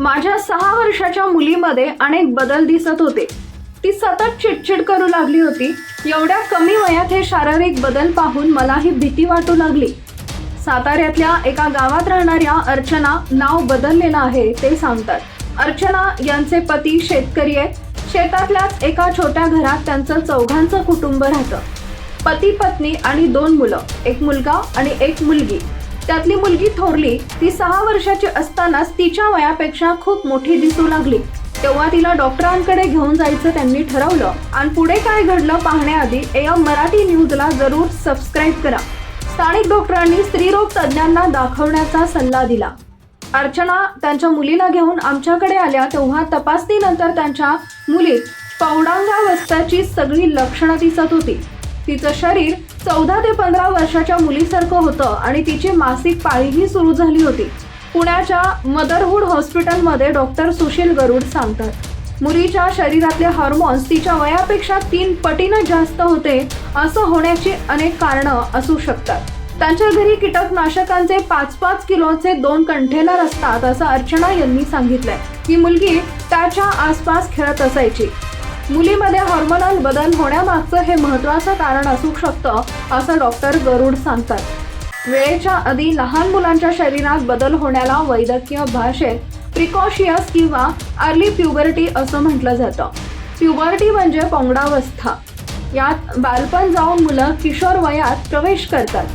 माझ्या सहा वर्षाच्या मुलीमध्ये अनेक बदल दिसत होते. ती सतत चिडचिड करू लागली होती. एवढ्या कमी वयात हे शारीरिक बदल पाहून मलाही भीती वाटू लागली. साताऱ्यातल्या एका गावात राहणाऱ्या अर्चना नाव बदललेलं आहे ते सांगतात. अर्चना यांचे पती शेतकरी आहेत. शेतातल्याच एका छोट्या घरात त्यांचं चौघांचं कुटुंब राहतं. पती पत्नी आणि दोन मुलं एक मुलगा आणि एक मुलगी. त्यातली मुलगी थोरली ती सहा वर्षाची असतानाच तिच्या वयापेक्षा खूप मोठी दिसू लागली. तेव्हा तिला डॉक्टरांकडे घेऊन जायचं त्यांनी ठरवलं. आणि पुढे काय घडलं पाहण्याआधी एम मराठी न्यूजला जरूर सबस्क्राईब करा. स्थानिक डॉक्टरांनी स्त्रीरोग तज्ज्ञांना दाखवण्याचा सल्ला दिला. अर्चना त्यांच्या मुलीला घेऊन आमच्याकडे आल्या तेव्हा तपासणीनंतर त्यांच्या मुलीत पौडांगावस्थाची सगळी लक्षणं दिसत होती. तिचं शरीर चौदा ते पंधरा वर्षाच्या मुलीसारखं होतं आणि तिची मासिक पाळीही सुरू झाली होती. पुण्याच्या मदरहूड हॉस्पिटलमध्ये डॉक्टर सुशील गरुड सांगतात मुलीच्या शरीरातले हार्मोन्स तिच्या वयापेक्षा तीन पटीनं जास्त होते असं होण्याची अनेक कारणं असू शकतात. त्यांच्या घरी कीटकनाशकांचे पाच पाच किलोचे दोन कंटेनर असतात असं अर्चना यांनी सांगितलंय. ही मुलगी त्याच्या आसपास खेळत असायची. मुलीमध्ये हॉर्मोनल बदल होण्यामागचं हे महत्वाचं कारण असू शकतं असं डॉक्टर गरुड सांगतात. वेळेच्या आधी लहान मुलांच्या शरीरात बदल होण्याला वैद्यकीय भाषेत प्रिकॉशियस किंवा अर्ली प्युबर्टी असं म्हटलं जातं. प्युबर्टी म्हणजे पोंगडावस्था यात बालपण जाऊन मुलं किशोर वयात प्रवेश करतात.